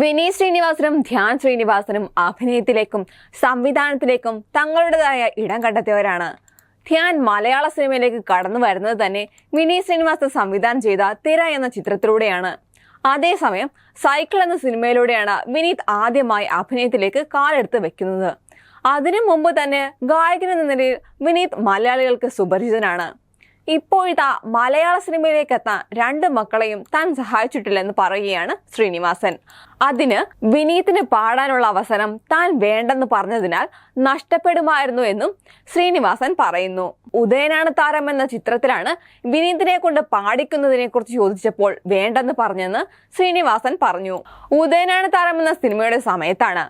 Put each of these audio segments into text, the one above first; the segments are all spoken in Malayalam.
വിനീത് ശ്രീനിവാസനും ധ്യാൻ ശ്രീനിവാസനും അഭിനയത്തിലേക്കും സംവിധാനത്തിലേക്കും തങ്ങളുടേതായ ഇടം കണ്ടെത്തിയവരാണ്. ധ്യാൻ മലയാള സിനിമയിലേക്ക് കടന്നു വരുന്നത് തന്നെ വിനീത് ശ്രീനിവാസൻ സംവിധാനം ചെയ്ത തിര എന്ന ചിത്രത്തിലൂടെയാണ്. അതേസമയം സൈക്കിൾ എന്ന സിനിമയിലൂടെയാണ് വിനീത് ആദ്യമായി അഭിനയത്തിലേക്ക് കാലെടുത്ത് വെക്കുന്നത്. അതിനു മുമ്പ് തന്നെ ഗായകൻ എന്ന നിലയിൽ വിനീത് മലയാളികൾക്ക് സുപരിചിതനാണ്. ഇപ്പോഴത്തെ മലയാള സിനിമയിലേക്ക് എത്താൻ രണ്ട് മക്കളെയും താൻ സഹായിച്ചിട്ടില്ലെന്ന് പറയുകയാണ് ശ്രീനിവാസൻ. അതിന് വിനീതിന് പാടാനുള്ള അവസരം താൻ വേണ്ടെന്ന് പറഞ്ഞതിനാൽ നഷ്ടപ്പെടുമായിരുന്നു എന്നും ശ്രീനിവാസൻ പറയുന്നു. ഉദയനാണ് താരം എന്ന ചിത്രത്തിലാണ് വിനീതിനെ കൊണ്ട് പാടിക്കുന്നതിനെ കുറിച്ച് ചോദിച്ചപ്പോൾ വേണ്ടെന്ന് പറഞ്ഞെന്ന് ശ്രീനിവാസൻ പറഞ്ഞു. ഉദയനാണ് താരം എന്ന സിനിമയുടെ സമയത്താണ്.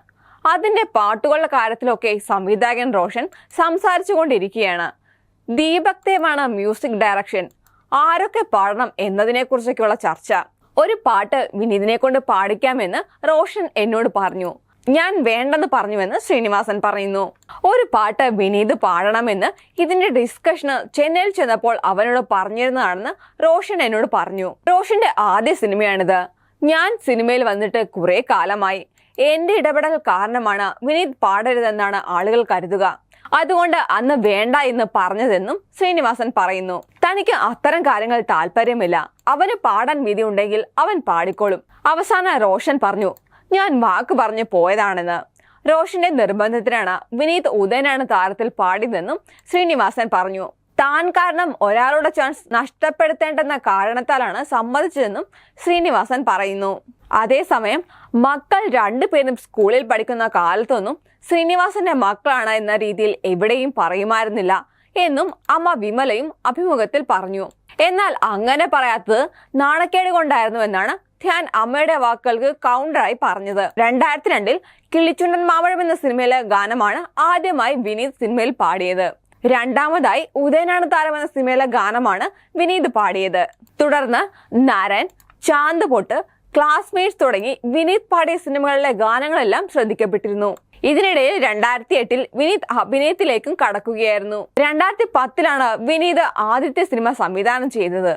അതിന്റെ പാട്ടുകളുടെ കാര്യത്തിലൊക്കെ സംവിധായകൻ റോഷൻ സംസാരിച്ചുകൊണ്ടിരിക്കുകയാണ്. ദീപക് ദേവാണ് മ്യൂസിക് ഡയറക്ഷൻ. ആരൊക്കെ പാടണം എന്നതിനെക്കുറിച്ചൊക്കെയുള്ള ചർച്ച. ഒരു പാട്ട് വിനീതിനെ കൊണ്ട് പാടിക്കാമെന്ന് റോഷൻ എന്നോട് പറഞ്ഞു. ഞാൻ വേണ്ടെന്ന് പറഞ്ഞുവെന്ന് ശ്രീനിവാസൻ പറയുന്നു. ഒരു പാട്ട് വിനീത് പാടണമെന്ന് ഇതിന്റെ ഡിസ്കഷന് ചെന്നൈയിൽ ചെന്നപ്പോൾ അവനോട് പറഞ്ഞിരുന്നതാണെന്ന് റോഷൻ എന്നോട് പറഞ്ഞു. റോഷന്റെ ആദ്യ സിനിമയാണിത്. ഞാൻ സിനിമയിൽ വന്നിട്ട് കുറെ കാലമായി. എന്റെ ഇടപെടൽ കാരണമാണ് വിനീത് പാടരുതെന്നാണ് ആളുകൾ കരുതുക. അതുകൊണ്ട് അന്ന് വേണ്ട എന്ന് പറഞ്ഞതെന്നും ശ്രീനിവാസൻ പറയുന്നു. തനിക്ക് അത്തരം കാര്യങ്ങൾ താല്പര്യമില്ല. അവന് പാടാൻ വിധി ഉണ്ടെങ്കിൽ അവൻ പാടിക്കോളും. അവസാന റോഷൻ പറഞ്ഞു ഞാൻ വാക്ക് പറഞ്ഞു പോയതാണെന്ന്. റോഷന്റെ നിർബന്ധത്തിനാണ് വിനീത് ഉദയനാണ് താരത്തിൽ പാടിയതെന്നും ശ്രീനിവാസൻ പറഞ്ഞു. താൻ കാരണം ഒരാളുടെ ചാൻസ് നഷ്ടപ്പെടുത്തേണ്ടെന്ന കാരണത്താലാണ് സമ്മതിച്ചതെന്നും ശ്രീനിവാസൻ പറയുന്നു. അതേസമയം മക്കൾ രണ്ടുപേരും സ്കൂളിൽ പഠിക്കുന്ന കാലത്തൊന്നും ശ്രീനിവാസന്റെ മക്കളാണ് എന്ന രീതിയിൽ എവിടെയും പറയുമായിരുന്നില്ല എന്നും അമ്മ വിമലയും അഭിമുഖത്തിൽ പറഞ്ഞു. എന്നാൽ അങ്ങനെ പറയാത്തത് നാണക്കേട് കൊണ്ടായിരുന്നു എന്നാണ് ധ്യാൻ അമ്മയുടെ വാക്കുകൾക്ക് കൗണ്ടറായി പറഞ്ഞത്. രണ്ടായിരത്തി രണ്ടിൽ കിളിച്ചുണ്ടൻ മാമഴം എന്ന സിനിമയിലെ ഗാനമാണ് ആദ്യമായി വിനീത് സിനിമയിൽ പാടിയത്. രണ്ടാമതായി ഉദയനാണ് താരം എന്ന സിനിമയിലെ ഗാനമാണ് വിനീത് പാടിയത്. തുടർന്ന് നാരൻ ചാന്ത് പൊട്ട് ക്ലാസ്മേറ്റ്സ് തുടങ്ങി വിനീത് പാടിയ സിനിമകളിലെ ഗാനങ്ങളെല്ലാം ശ്രദ്ധിക്കപ്പെട്ടിരുന്നു. ഇതിനിടയിൽ രണ്ടായിരത്തി എട്ടിൽ വിനീത് അഭിനയത്തിലേക്കും കടക്കുകയായിരുന്നു. രണ്ടായിരത്തി പത്തിലാണ് വിനീത് ആദ്യത്തെ സിനിമ സംവിധാനം ചെയ്തത്.